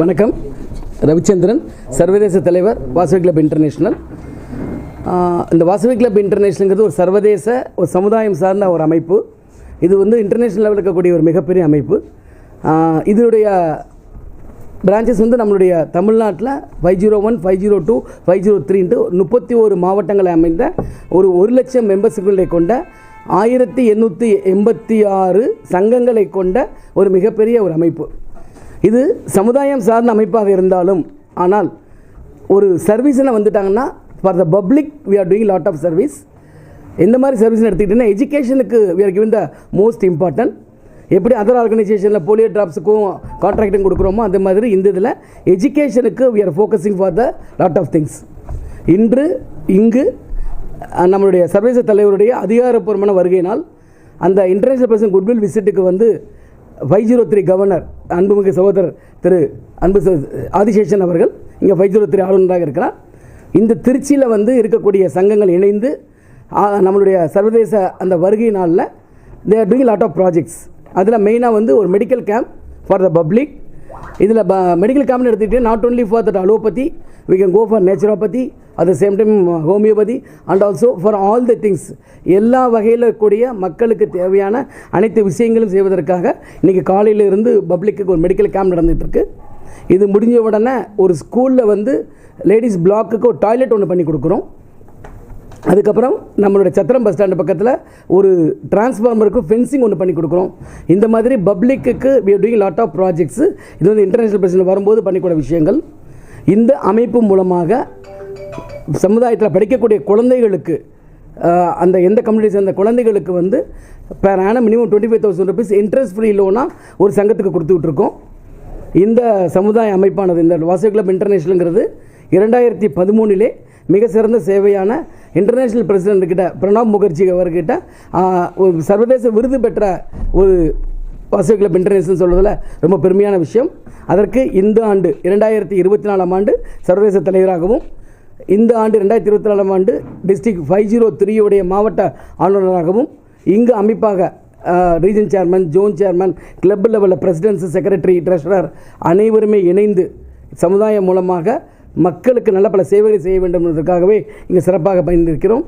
வணக்கம். ரவிச்சந்திரன் சர்வதேச தலைவர் வாசவி கிளப் இன்டர்நேஷ்னல் இந்த வாசவி கிளப் இன்டர்நேஷனல்ங்கிறது ஒரு சர்வதேச ஒரு சமுதாயம் சார்ந்த ஒரு அமைப்பு. இது வந்து இன்டர்நேஷ்னல் லெவலில் இருக்கக்கூடிய ஒரு மிகப்பெரிய அமைப்பு. இதனுடைய பிரான்ச்சஸ் வந்து நம்மளுடைய தமிழ்நாட்டில் five zero one five zero two five zero த்ரீன்ட்டு முப்பத்தி ஒரு மாவட்டங்களை அமைந்த ஒரு ஒரு லட்சம் மெம்பர்ஸுகளை கொண்ட ஆயிரத்தி எண்ணூற்றி எண்பத்தி ஆறு சங்கங்களை கொண்ட ஒரு மிகப்பெரிய ஒரு அமைப்பு. இது சமுதாயம் சார்ந்த அமைப்பாக இருந்தாலும் ஆனால் ஒரு சர்வீஸ்னு வந்துட்டாங்கன்னா for the public we are doing lot of service எந்த மாதிரி சர்வீஸ்னு எடுத்துக்கிட்டிங்கன்னா எஜுகேஷனுக்கு we are given the most important எப்படி அதர் ஆர்கனைசேஷனில் போலியோ ட்ராப்ஸுக்கும் கான்ட்ராக்டும் கொடுக்குறோமோ அந்த மாதிரி இந்த இதில் எஜுகேஷனுக்கு we are focusing for the lot of things இன்று இங்கு நம்மளுடைய சர்வதேச தலைவருடைய அதிகாரப்பூர்வமான வருகையினால் அந்த இன்டர்நேஷனல் பர்சன் குட்வில் விசிட்டுக்கு வந்து ஃபைவ் ஜீரோ த்ரீ கவர்னர் அன்புமிகு சகோதரர் திரு அன்பு ஆதிசேஷன் அவர்கள் இங்கே ஃபைவ் ஜீரோ த்ரீ ஆளுநராக இருக்கிறார். இந்த திருச்சியில் வந்து இருக்கக்கூடிய சங்கங்கள் இணைந்து நம்மளுடைய சர்வதேச அந்த வருகை நாளில் they are doing lot of projects அதில் மெயினாக வந்து ஒரு medical camp for the public இதில் மெடிக்கல் கேம்ப்னு எடுத்துக்கிட்டு not only for that allopathy we can go for naturopathy at the same time homeopathy and also for all the things எல்லா வகையில் கூடிய மக்களுக்கு தேவையான அனைத்து விஷயங்களும் செய்வதற்காக இன்றைக்கி காலையில இருந்து பப்ளிக்கு ஒரு மெடிக்கல் கேம்ப் நடந்துகிட்ருக்கு இது முடிஞ்ச உடனே ஒரு ஸ்கூலில் வந்து லேடிஸ் பிளாக்குக்கு ஒரு டாய்லெட் ஒன்று பண்ணி கொடுக்குறோம். அதுக்கப்புறம் நம்மளுடைய சத்திரம் பஸ் ஸ்டாண்டு பக்கத்தில் ஒரு டிரான்ஸ்ஃபார்மருக்கு ஃபென்சிங் ஒன்று பண்ணி கொடுக்குறோம். இந்த மாதிரி பப்ளிக்கு டூயிங் லாட் ஆஃப் ப்ராஜெக்ட்ஸ் இது வந்து இன்டர்நேஷனல் பிரச்சனை வரும்போது பண்ணிக்கூட விஷயங்கள். இந்த அமைப்பு மூலமாக சமுதாயத்தில் படிக்கக்கூடிய குழந்தைகளுக்கு அந்த எந்த கம்யூனிட்டி சேர்ந்த குழந்தைகளுக்கு வந்து பேர் ஆன minimum twenty five thousand rupees interest free லோனாக ஒரு சங்கத்துக்கு கொடுத்து விட்ருக்கோம் இந்த சமுதாய அமைப்பானது இந்த வாசவி கிளப் இன்டர்நேஷனலுங்கிறது இரண்டாயிரத்தி பதிமூணிலே மிக சிறந்த சேவையான இன்டர்நேஷனல் பிரசிடென்ட்கிட்ட பிரணாப் முகர்ஜி அவர்கிட்ட ஒரு சர்வதேச விருது பெற்ற ஒரு வாசவி கிளப் இன்டர்நேஷனல் சொல்வதில் ரொம்ப பெருமையான விஷயம். அதற்கு இந்த ஆண்டு இரண்டாயிரத்தி இருபத்தி நாலாம் ஆண்டு சர்வதேச தலைவராகவும் இந்த ஆண்டு ரெண்டாயிரத்தி இருபத்தி நாலாம் ஆண்டு டிஸ்ட்ரிக்ட் ஃபைவ் ஜீரோ த்ரீயுடைய மாவட்ட ஆளுநராகவும் இங்கு அமைப்பாக region chairman zone chairman club லெவலில் பிரசிடென்சி செக்ரட்டரி ட்ரெஷரர் அனைவருமே இணைந்து சமுதாயம் மூலமாக மக்களுக்கு நல்ல பல சேவைகளை செய்ய வேண்டும் என்பதற்காகவே இங்கே சிறப்பாக பயணிருக்கிறோம்